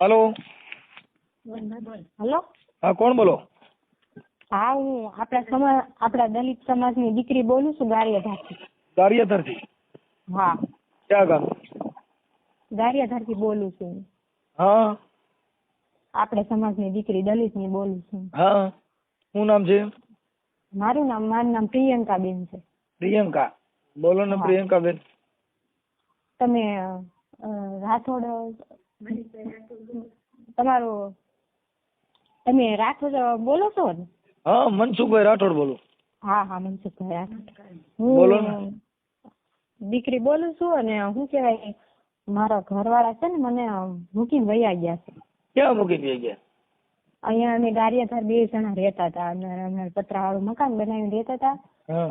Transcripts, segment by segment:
Hello. Hello. હા કોણ બોલો? હા હું આપણા સમાજ આપણા દલિત સમાજની દીકરી બોલું છું ગારિયાધારથી. ગારિયાધરથી? હા. ક્યાં ગામ? ગારિયાધારથી બોલું છું હા. આપણે સમાજની દીકરી દલિતની બોલું છું. હા. શું નામ છે? મારું નામ મારું નામ પ્રિયંકાબેન છે. પ્રિયંકા. બોલો ને પ્રિયંકા બેન તમે રાઠોડ તમારું તમે રાઠોડ બોલો છો ને? હા મનસુખભાઈ રાઠોડ બોલું. હા હા મનસુખભાઈ રાઠોડ. બોલો ને. દીકરી બોલું છું અને શું કહેવાય મારા ઘરવાળા છે ને મને મૂકીને વયા ગયા છે. ક્યાં મૂકી દે ગયા? અહીંયા અમે ગારિયાધાર બે જણા રહેતા હતા. અને અમે પતરાવાળું મકાન બનાવીને રહેતા હતા.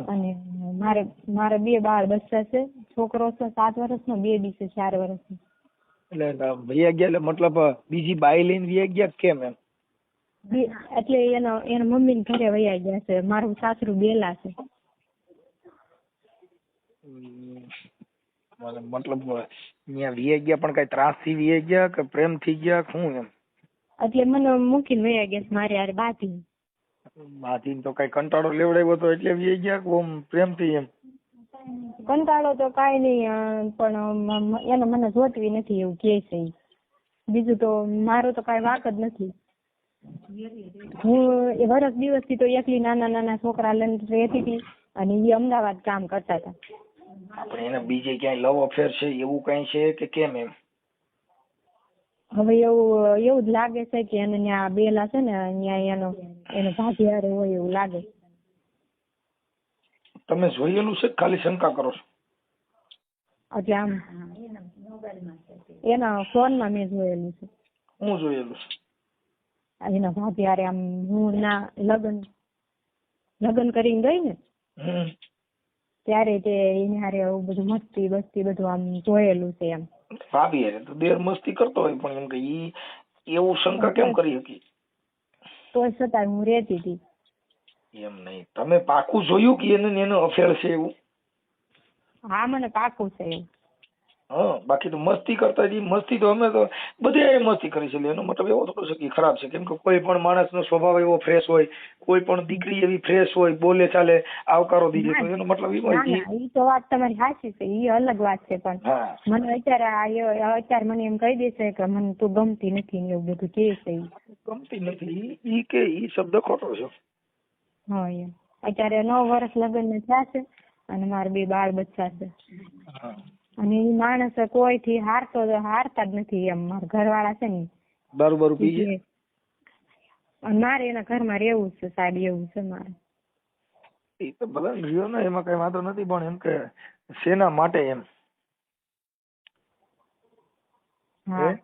અને મારે મારે બે બાળ બચ્ચા છે. છોકરો છે સાત વર્ષનો બેબી છે ચાર વર્ષનો. એટલે ભૈયા ગયા એટલે મતલબ બીજી બાઈ લઈને વ્યા ગયા કેમ એમ? એટલે એનો એના મમ્મી ઘરે વયા ગયા છે. મારું સાસરું બેલા છે. મતલબ અહીંયા વીએ ગયા પણ કઈ ત્રાસથી વ્યા ગયા કે પ્રેમથી ગયા શું એમ? એટલે મને મૂકીને વયા ગયા છે મારે યાર બાતી બાથી તો કઈ કંટાળો લેવડાવ્યો તો એટલે વ્યા ગયા કે ઓમ પ્રેમથી એમ? કંટાળો તો કાંઈ નહીં પણ એને મને જોતવી નથી એવું કહે છે બીજું તો મારો તો કાંઈ વાક જ નથી. હું એ વરસ દિવસથી તો એકલી નાના નાના છોકરા લઈને રહેતી હતી અને એ અમદાવાદ કામ કરતા હતા. આપણે એને બીજે ક્યાંય લવ અફેર છે એવું કઈ છે કે કેમ એમ? હવે એવું એવું જ લાગે છે કે એને ત્યાં બેલા છે ને ત્યાં એનો એનો ભાગીદાર હોય એવું લાગે. તમે જોયેલું છે? ખાલી શંકા કરો છો? એટલે આમ. એના ફોનમાં મેં જોયેલું છે. હું જોયેલું છે? એના ભાભી હારે આમ હું ના લગ્ન લગ્ન કરીને ગઈ ને ત્યારે તે એની હારે આવું બધું મસ્તી બસ્તી બધું આમ જોયેલું છે એમ. ભાભી હારે તો દેર મસ્તી કરતો હોય પણ એમ કે ઈ એવું શંકા કેમ કરી હતી તોય છતાંય હું રહેતી હતી એમ નહીં. તમે પાકું જોયું કે એને એનો અફેર છે એવું? હા મને પાકું છે એવું હા બાકી તો મસ્તી કરતા હતી મસ્તી તો અમે તો બધે મસ્તી કરી છે એનો મતલબ એવો થોડો છે કે ખરાબ છે. કેમ કે કોઈ પણ માણસનો સ્વભાવ એવો ફ્રેશ હોય કોઈ પણ દીકરી એવી ફ્રેશ હોય બોલે ચાલે આવકારો દીધે તો એનો મતલબ એવો ના ના તો વાત તમારી સાચી છે. ઈ અલગ વાત છે પણ મને અત્યારે આ અત્યારે મને એમ કહી દેશે કે મને તું ગમતી નથી એવું બધું કે છે ગમતી નથી. ઈ કે ઈ શબ્દ ખોટો છે. હા એમ. અત્યારે નવ વર્ષ લગ્ન થયા છે અને મારા બે બાળ બચ્ચા છે. અને એ માણસ કોઈથી હારતો હારતા જ નથી એમ. મારા ઘરવાળા છે ને દારૂ બારૂ પી અને મારે એના ઘરમાં રહેવું છે સાહેબ એવું છે મારે. એ તો ભલે રહ્યો ને એમાં કઈ વાંધો નથી પણ એમ કે શેના માટે એમ? હા.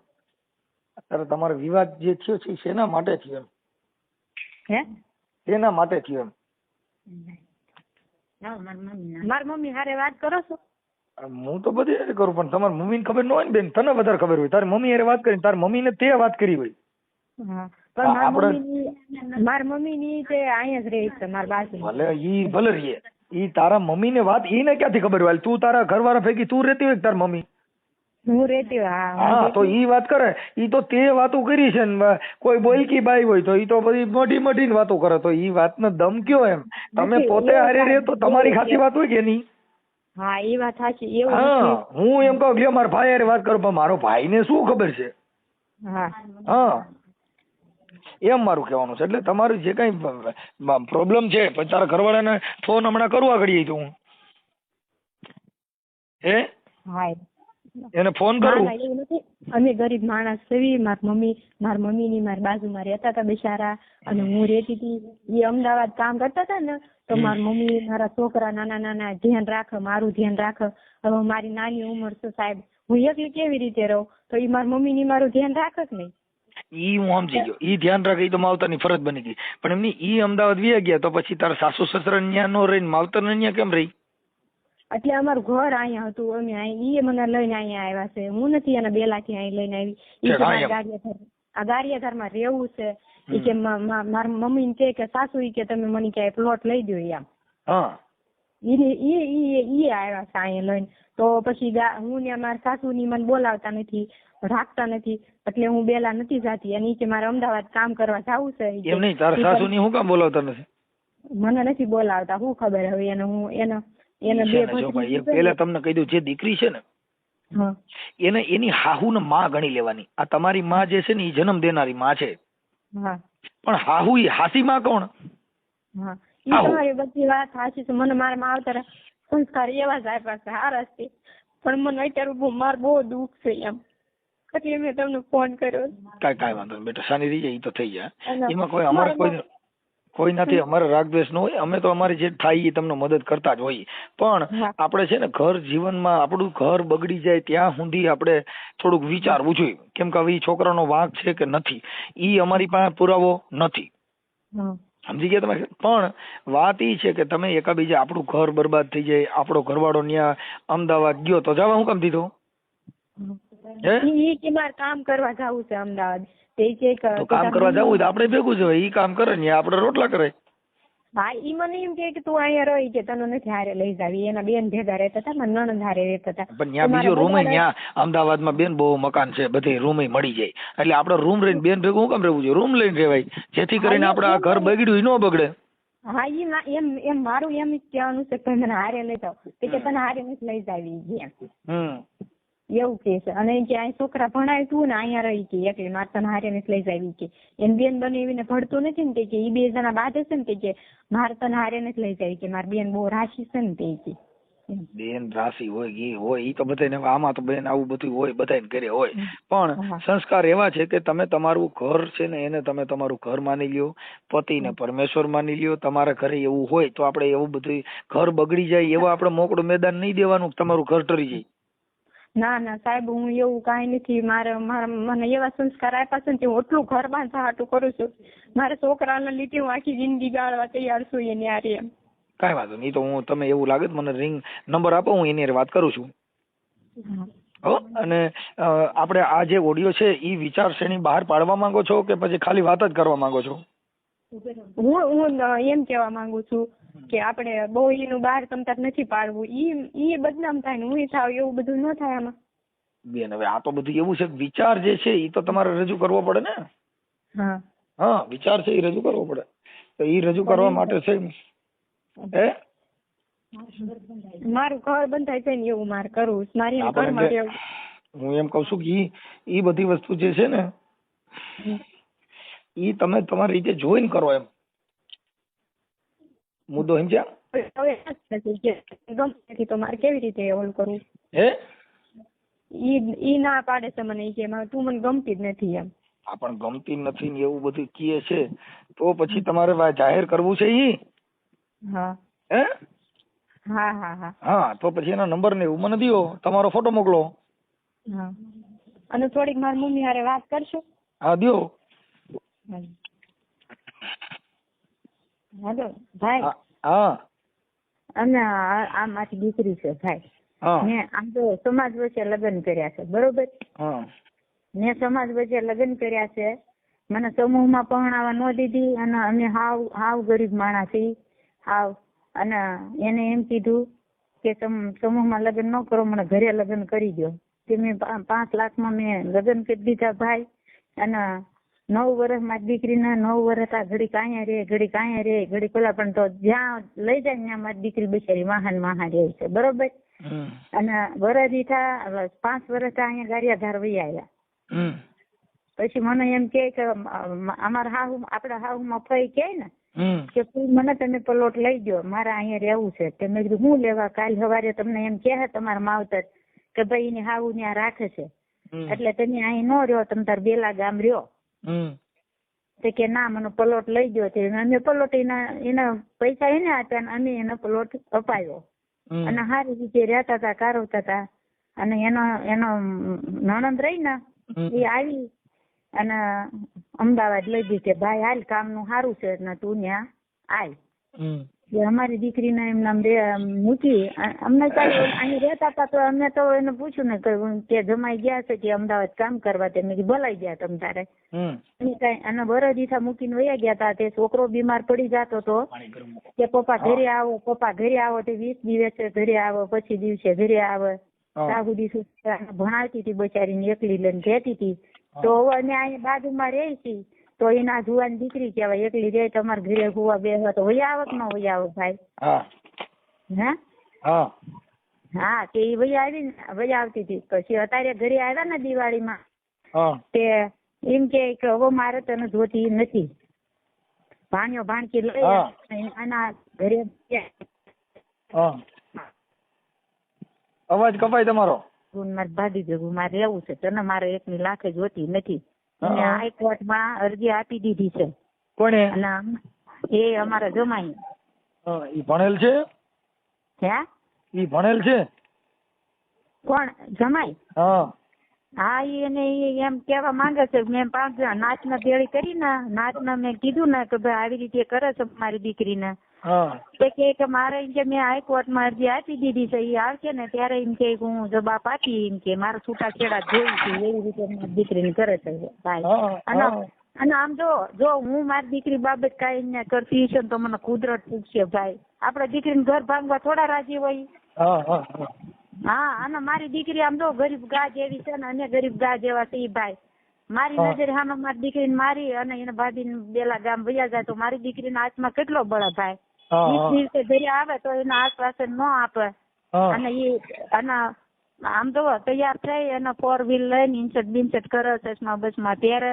અત્યારે તમારો વિવાદ જે થયો છે શેના માટે થયો એમ? હે? શેના માટે થયો એમ. મારી મમ્મી હારે વાત કરો છો? હું તો બધી હારે કરું પણ તમારી મમ્મીને ખબર ન હોય ને બેન તને વધારે ખબર હોય. તારી મમ્મી હારે વાત કરી તારી મમ્મીને તે વાત કરી હોય. હા પણ મારી મમ્મી મારી મમ્મી ની તે અહીંયા જ રહે છે મારી બાજુ ભલે ઈ ભલે રહીએ. ઈ તારા મમ્મીને વાત ઈને ક્યાંથી ખબર હોય? તું તારા ઘરવાળા ભેગી તું રહેતી હોય તારી મમ્મી? હું રેતી હા તો ઈ વાત કરે. ઈ તો તે વાતો કરી છે ને કોઈ બોલકી બાઈ હોય તો ઈ તો બધી મોઢી મોઢી ને વાતો કરે. તો ઈ વાત ને દમ કયો એમ? તમે પોતે હારે રે તો તમારી ખાતી વાત હોય કે નહીં? હા એ વાત સાચી એવું હા હું એમ કહું કે મારા ભાઈ હારે વાત કરું પણ મારો ભાઈને શું ખબર છે? હા. હા. એમ મારું કહેવાનું છે. એટલે તમારું જે કઈ પ્રોબ્લેમ છે પછી તારા ઘરવાળાને ફોન હમણાં કરવા ઘડીએ તો હું. હે? હા. એને ફોન કરું? અમે ગરીબ માણસ છીએ માર મમ્મી માર મમ્મી ની મારી બાજુમાં રહેતા હતા બિચારા અને હું રહેતી હતી એ અમદાવાદ કામ કરતા હતા ને તો માર મમ્મી મારા છોકરા નાના નાના ધ્યાન રાખે મારું ધ્યાન રાખે. હવે મારી નાની ઉંમર છે સાહેબ હું એકલી કેવી રીતે રહું? તો એ માર મમ્મી ની મારું ધ્યાન રાખે જ નહીં? ઈ હું સમજી ગયો. ઈ ધ્યાન રાખે તો માવતરની ફરજ બની ગઈ. પણ એમની ઈ અમદાવાદ વ્યા ગયા તો પછી તારા સાસુ સસરા ન્યા નો રહીને માવતર ન્યા કેમ રહી? એટલે અમારું ઘર અહીંયા હતું અમે અહીં ઈ મને લઈને અહીંયા આવ્યા છે. હું નથી એના બેલાથી અહીં લઈને આવી. ગારિયાધાર આ ગારિયાધારમાં રહેવું છે. ઈ કે મારા મમ્મી ને કે કે સાસુ ઈ કે તમે મને ક્યાંય પ્લોટ લઈ દો એમ. ઈ ઈ ઈ ઈ આવ્યા છે અહીંયા લઈને. તો પછી હું ને મારા સાસુ ની મને બોલાવતા નથી રાખતા નથી. એટલે હું બેલા નથી જાતી. અને ઈ કે મારે અમદાવાદ કામ કરવા જવું છે. એમ નહીં તારા સાસુ ની હું કામ બોલાવતા નથી? મને નથી બોલાવતા. હું ખબર હવે એને હું એને એને બે પેલા તમને કહી દઉં જે દીકરી છે ને એને એની હાહુ ને માં ગણી લેવાની. આ તમારી માં જે છે ને એ જન્મ દેનારી માં છે. પણ હાહુ એ હાસી માં કોણ? તમારી બધી વાત હાસી છે. મને મારા માવતરે સંસ્કાર એવા જ આપ્યા છે. સારા છે. પણ મને અત્યારે બહુ માર બહુ દુઃખ છે એમ. એટલે મેં તમને ફોન કર્યો. કાંઈ કાંઈ વાંધો નહીં બેટા શાની રહી જાય ઈ તો થઈ જાય. એમાં કોઈ અમારે કોઈ કોઈ નથી અમારે રાગદ્વેષ ન હોય અમે તો અમારી જે થાય એ તમને મદદ કરતા જ હોઈએ. પણ આપણે છે ને ઘર જીવનમાં આપણું ઘર બગડી જાય ત્યાં સુધી આપણે થોડુંક વિચારવું જોઈએ. કેમ કે હવે છોકરાનો વાંક છે કે નથી ઈ અમારી પાસે પુરાવો નથી. સમજી ગયા તમે? પણ વાત ઈ છે કે તમે એકાબીજા આપણું ઘર બરબાદ થઈ જાય આપણો ઘરવાળો ન્યા અમદાવાદ ગયો તો જવા હું કામ દીધો? હે? કામ કરવા જવું છે અમદાવાદ. તે કે કામ કરવા જવું તો આપણે ભેગું જવાય ઈ કામ કરે ને આપણે રોટલા કરે. હા ઈ મને એમ કે તું અહીંયા રહી કે તને નથી હારે લઈ જાવી. એના બેન ભેગા રહેતા હતા મને નણંદ હારે રહેતા હતા પણ ત્યાં બીજો રૂમ ત્યાં અમદાવાદમાં બેન બહુ મકાન છે બધે રૂમ મળી જાય. એટલે આપણે રૂમ રહીને બેન ભેગું હું કામ રહેવું જોઈએ? રૂમ લઈને રહેવાય. જેથી કરીને આપણે આ ઘર બગડ્યું ઈ ન બગડે. હા ઈ એમ એમ મારું એમ જ કહેવાનું છે કે મને હારે લઈ જાવ કે તને હારે નથી લઈ જાવી એમ. હમ. એવું કે છે. અને કે અહીં છોકરા ભણાય તું ને અહીંયા રહી કે એટલે મારે તને હારે નથી લઈ જાવી કે. એમ બેન બનાવીને ભણતું નથી ને કે એ બે જણા બાદ હશે ને કે મારે તને હારે નથી લઈ જાવી કે મારી બેન બહુ રાશી છે ને તે કે. બેન રાશિ હોય ઈ હોય ઈ તો બધાને આમાં તો બેન આવું બધું હોય બધાને ઘરે હોય. પણ સંસ્કાર એવા છે કે તમે તમારું ઘર છે ને એને તમે તમારું ઘર માની લ્યો પતિને પરમેશ્વર માની લ્યો તમારા ઘરે એવું હોય તો આપણે એવું બધું ઘર બગડી જાય એવા આપણે મોકળું મેદાન નહીં દેવાનું તમારું ઘર ટરી જાય. ના ના સાહેબ હું એવું કાંઈ નથી. મારે મને એવા સંસ્કાર આપ્યા છે ને કે હું એટલું ઘર બાંધા હાટું કરું છું. મારા છોકરાને લીધે હું આખી જિંદગી ગાળવા તૈયાર છું એની હારે એમ. કાંઈ વાંધો નહીં તો હું તમે એવું લાગે મને રિંગ નંબર આપો હું એની વાત કરું છું. હો. અને આપણે આ જે ઓડિયો છે એ વિચાર શ્રેણી બહાર પાડવા માંગો છો કે પછી ખાલી વાત જ કરવા માંગો છો? હું હું એમ કહેવા માંગુ છું. કે આપણે બહુ એનું બહાર તમતાર નથી પાડવું. ઈ ઈ બદનામ થાય ને હું થાવ એવું બધું ન થાય આમાં. બેન હવે આ તો બધું એવું છે વિચાર જે છે એ તો તમારે રજૂ કરવો પડે ને. હા. હા વિચાર છે એ રજૂ કરવો પડે. તો એ રજૂ કરવા માટે છે હે? મારું ઘર બંધાય છે ને એવું મારે કરવું. મારી ઘરમાં રહેવું. હું એમ કઉ છું કે ઈ બધી વસ્તુ જે છે ને ઈ તમે તમારી રીતે જોઈન કરો એમ. મુદ્દો સમજ્યા? તો મારે કેવી રીતે ઓલું કરવું હે? ઈ ઈ ના પાડે છે મને ઈ કે તું મને ગમતી જ નથી એમ. આ પણ ગમતી નથી ને એવું બધું કીએ છે. તો પછી તમારે જાહેર કરવું છે ઈ? હા. હે? હા હા હા. હા તો પછી એના નંબર ને એવું મને દ્યો. તમારો ફોટો મોકલો. હા. અને થોડીક મારી મમ્મી હારે વાત કરશો. હા દ્યો. હેલો ભાઈ. હા અને આ આ દીકરી છે ભાઈ. મેં આમ તો સમાજ વચ્ચે લગ્ન કર્યા છે બરોબર? મેં સમાજ વચ્ચે લગ્ન કર્યા છે. મને સમૂહમાં પરણાવવા ન દીધી અને અમે હાવ હાવ ગરીબ માણસ છીએ. હાવ. અને એને એમ કીધું કે સમ- સમૂહમાં લગ્ન ન કરો મને ઘરે લગ્ન કરી દો તે મેં પાંચ લાખમાં મેં લગ્ન કરી દીધા ભાઈ. અને નવ વર્ષ મારી દીકરીને નવ વર્ષ આ ઘડી કાંયા રે ઘડી કાંયા રે ઘડી પેલા પણ તો જ્યાં લઈ જાય ત્યાં મારી દીકરી બિચારી વાહન વાહન રહે છે બરોબર? અને વરદી થા પાંચ વર્ષ થા અહીંયા ગારિયાધાર વહી આવ્યા. પછી મને એમ કે કે અમારા હાહુ આપડા હાહુમાં ફઈ કે ને કે મને તમે પ્લોટ લઈ દો મારે અહીંયા રહેવું છે. તે મેં કીધું હું લેવા? કાલ સવારે તમને એમ કહે તમારા માવતર કે ભાઈ એની હાહુ ત્યાં રાખે છે. એટલે તમે અહીં ન રહ્યો તમે તાર બેલા ગામ રહ્યો. તે કે ના મને પ્લોટ લઈ ગયો છે. અમે પ્લોટ એના એના પૈસા એને આપ્યા અને અમે એનો પ્લોટ અપાયો. અને સારી રીતે રહેતા હતા કારવતા હતા. અને એનો એનો નણંદ રહી ને એ આવી અને અમદાવાદ લઈ ગઈ કે ભાઈ હાલ કામનું સારું છે ને તું ત્યાં આય. કે અમારી દીકરીને એમ નામ મૂકી. અમને કાંઈ અહીં રહેતા હતા તો અમે તો એને પૂછ્યું ને કે જમાઈ ગયા છે કે અમદાવાદ કામ કરવા તે મેં કીધું ગયા તમ તારે. અને કાંઈ અને બરોદીથા મૂકીને વયા ગયા હતા તે છોકરો બીમાર પડી જતો તો કે પપ્પા ઘરે આવો પપ્પા ઘરે આવો તે વીસ દિવસે ઘરે આવો પછી દિવસે ઘરે આવે. સાહુ છોકરાને ભણાવતી હતી બચારીને એકલી લઈને રહેતી હતી. તો હવે અમે અહીંયા બાજુમાં રહી છીએ તો એના જુવાન દીકરી કહેવાય એકલી રે તમારા ઘરે ગુવા બે હોય તો વહી આવક ન વહી આવો ભાઈ. હા. હે? હા. હા તે એ વહી આવી ને વહી આવતી હતી. પછી અત્યારે ઘરે આવ્યા ને દિવાળીમાં તે એમ કે હવે મારે તને જોતી નથી. ભાણ્યો ભાણકી લઈ. આના ઘરે અવાજ કપાય તમારો? મારી ભેગું મારે રહેવું છે. તને મારે એકની લાખે જોતી નથી. એને હાઈકોર્ટમાં અરજી આપી દીધી છે. અને એ અમારા જમાઈ. ઈ ભણેલ છે? હે? ઈ ભણેલ છે? કોણ? જમાઈ? હા. હા એને એમ કેવા માંગે છે મેં પાંચ નાચના ભેળી કરી ને નાચના મેં કીધું ને કે ભાઈ આવી રીતે કરે છે મારી દીકરીને. તે કે કે મારે એમ કે મેં હાઈકોર્ટમાં અરજી આપી દીધી છે એ આવશે ને ત્યારે એમ કે હું જવાબ આપી એમ કે મારે છૂટાછેડા જોઈ છે એવી રીતે દીકરીને કરે છે ભાઈ. અને અને આમ જો જો હું મારી દીકરી બાબત કાંઈ ને કરતી છે તો મને કુદરત પૂછશે ભાઈ. આપણે દીકરીને ઘર ભાંગવા થોડા રાજી હોય. હા અને મારી દીકરી આમ જો ગરીબ ગા જેવી છે ને અને ગરીબ ગા જેવા છે ઈ ભાઈ. મારી નજર નજરે સામે મારી દીકરીને મારી અને એને ભાભીને બેલા ગામ ભૈયા જાય તો મારી દીકરીના હાથમાં કેટલો બળ ભાઈ? દિવસે ઘરે આવે તો એના આશ્વાસન ન આપે. અને એ અને આમ જો તૈયાર થઈ અને ફોર વ્હીલ લઈને ઇન્સર્ટ બિન્સર્ટ કરે ચશ્મા બસમાં પહેરે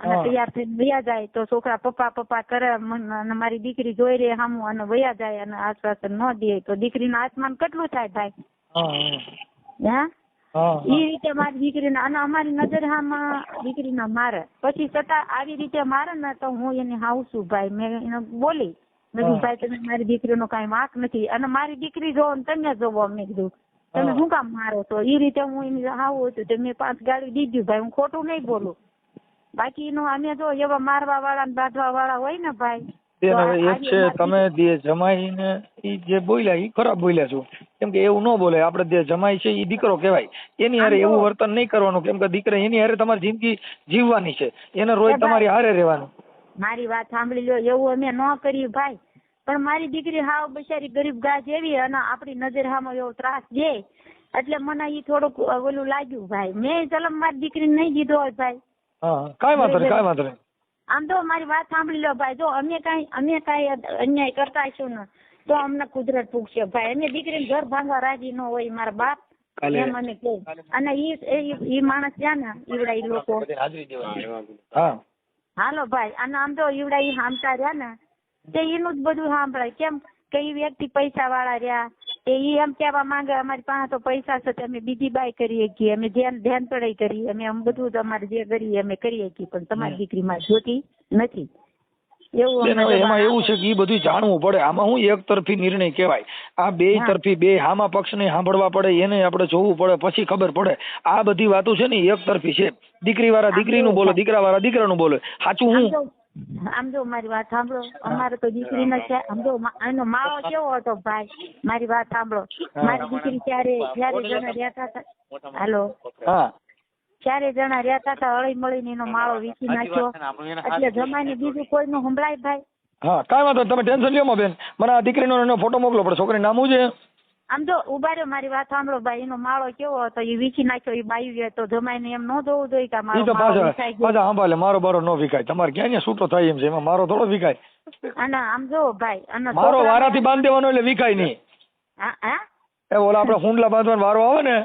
અને તૈયાર થઈને વયા જાય તો છોકરા પપ્પા પપ્પા કરે અને મારી દીકરી જોઈ રહી સામું અને વયા જાય અને આશ્વાસન ન દે તો દીકરીના આત્માન કેટલું થાય ભાઈ? હા હા. રીતે મારી દીકરીને અને અમારી નજર હામાં દીકરીના મારે. પછી છતાં આવી રીતે મારે ને તો હું એને હાવશું ભાઈ. મેં એને બોલી કીધું તમે મારી દીકરીનો કઈ વાંક નથી. અને મારી દીકરી જોવો ને તમે જોવો મેં કીધું. તમે શું કામ મારો છો? એ રીતે હું એને આવું હતું તો મેં પાંચ ગાડી દીધી. ભાઈ હું ખોટું નહીં બોલું. બાકી એનું અમે જો એવા મારવા વાળા ને બાંધવા વાળા હોય ને ભાઈ એક છે તમે જે જમાઈ ને એ જે બોલ્યા એ ખરાબ બોલ્યા છો. કેમ કે એવું ન બોલે આપણે જે જમાઈ છે એ દીકરો કહેવાય. એની હારે એવું વર્તન નહીં કરવાનું. કેમ કે દીકરા એની હારે તમારી જિંદગી જીવવાની છે. એને રોજ તમારી હારે રહેવાનું. મારી વાત સાંભળી લો એવું અમે ન કર્યું ભાઈ. પણ મારી દીકરી હાવ બિચારી ગરીબ ગા જેવી અને આપણી નજર હામાં એવો ત્રાસ દે એટલે મને ઈ થોડુંક ઓલું લાગ્યું ભાઈ. મેં ચલમ મારી દીકરીને નહીં દીધો હોય ભાઈ. કાંઈ વાંધો નહીં કાંઈ વાંધો નહીં. આમ તો મારી વાત સાંભળી લો ભાઈ. જો અમે કઈ અમે કઈ અન્યાય કરતા છું ને તો અમને કુદરત પૂછશે ભાઈ. અમે દીકરીને ઘર ભાંગવા રાજી ન હોય મારા બાપ. એમ અમે કહે. અને ઈ ઈ- ઈ માણસ ત્યાં ને ઈવડા ઈ લોકો. હા. હાલો ભાઈ અને આમ તો ઈવડા ઈ હામતા રહ્યા ને તે એનું જ બધું સાંભળાય. કેમ કે ઈ વ્યક્તિ પૈસા વાળા રહ્યા તે ઈ એમ કહેવા માંગે અમારી પાસે તો પૈસા છે અમે બીજી બાય કરીએ કે અમે ધ્યાન ધ્યાન પડાઈ કરીએ અમે આમ બધું તમારે જે કરીએ અમે કરીએ કે પણ તમારી દીકરીમાં જોતી નથી. એમાં એવું છે કે એ બધું જાણવું પડે. આમાં હું એક તરફી નિર્ણય કહેવાય. આ બે તરફી બે હામા પક્ષને સાંભળવા પડે એને આપણે જોવું પડે પછી ખબર પડે. આ બધી વાતો છે ને એક તરફી છે. દીકરી વાળા દીકરીનું બોલે દીકરા વાળા દીકરાનું બોલે. સાચું હું? આમ જો મારી વાત સાંભળો. અમારે તો દીકરી ન છે આમ જો એનો માવો કેવો હતો ભાઈ? મારી વાત સાંભળો. મારી દીકરી ત્યારે ત્યારે જણા રહેતા હતા? હાલો. હા. ચારે જણા રહેતા હતા હળી મળીને એનો માળો વીસી નાખ્યો. એટલે જમાઈને બીજું કોઈનું સંભળાય ભાઈ. હા કાંઈ વાંધો નહીં. તમે ટેન્શન લ્યો માં બેન. મને આ દીકરીનો એનો ફોટો મોકલો પડે છોકરી નામ શું છે? આમ જો ઊભા રહ્યો મારી વાત સાંભળો ભાઈ એનો માળો કેવો હતો એ વીસી નાખ્યો એ બાયું તો જમાઈને એમ ન જોવું જોઈએ કે આ ઈ મારો તો માળો પાછા ગયો. સાંભળે મારો બારો ન વિકાય તમારે ક્યાં ને છૂટો થાય એમ છે એમાં મારો થોડો વિકાય અને આમ જો ભાઈ અને મારો છોકરાને- વારાથી બાંધી દેવાનો એટલે વિકાય નહીં. હા હા? એ ઓલા આપણે હુંડલા બાંધવાનો વારો આવે ને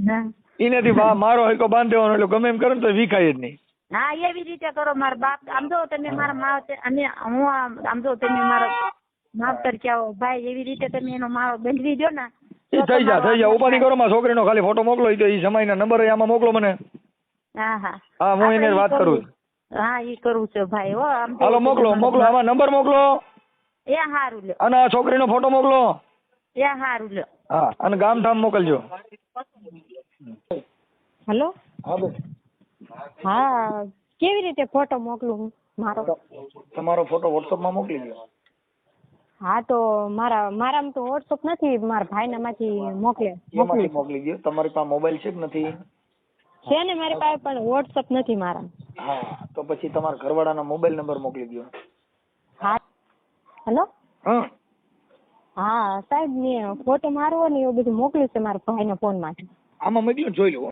ના. એનેથી મારો હરકો બાંધી દેવાનો એટલે ગમે એમ કરે ને તો વિકાય જ નહીં. હા એવી રીતે કરો. મારા બાપ આમ જો તમે મારા માવતર અને હું આમ જો તમે મારા માવતર કહેવો ભાઈ એવી રીતે તમે એનો માળો બંધવી દો ને થઈ જા થઈ જા. ઉપાધિ કરો માં છોકરીનો ખાલી ફોટો મોકલો તો ઈ સમયના નંબર આમાં મોકલો મને. હા હા. હા હું એને વાત કરું. હા એ કરું છે ભાઈ હો હાલો મોકલો મોકલો આમાં નંબર મોકલો. એ હારું લ્યો. અને છોકરી છોકરીનો ફોટો મોકલો. એ હારું લ્યો. હા અને ગામ ઠામ મોકલજો. હેલો? હા બેન હા કેવી રીતે ફોટો મોકલું હું? મારો? તમારો ફોટો WhatsApp માં મોકલી દો. હા તો મારા મારામાં તો WhatsApp નથી મારા ભાઈના માંથી મોકલે. મોકલી મોકલી દો. તમારી પાસે મોબાઈલ છે કે નથી? છે ને મારી પાસે પણ વોટ્સઅપ નથી મારા હા તો પછી તમારા ઘરવાળાના મોબાઈલ નંબર મોકલી દો. હા. હેલો? હા. હા સાહેબ મેં ફોટો મારવો ને એવું બધું મોકલ્યું છે મારા ભાઈના ફોનમાંથી આમાં મોકલ્યું જોઈ લો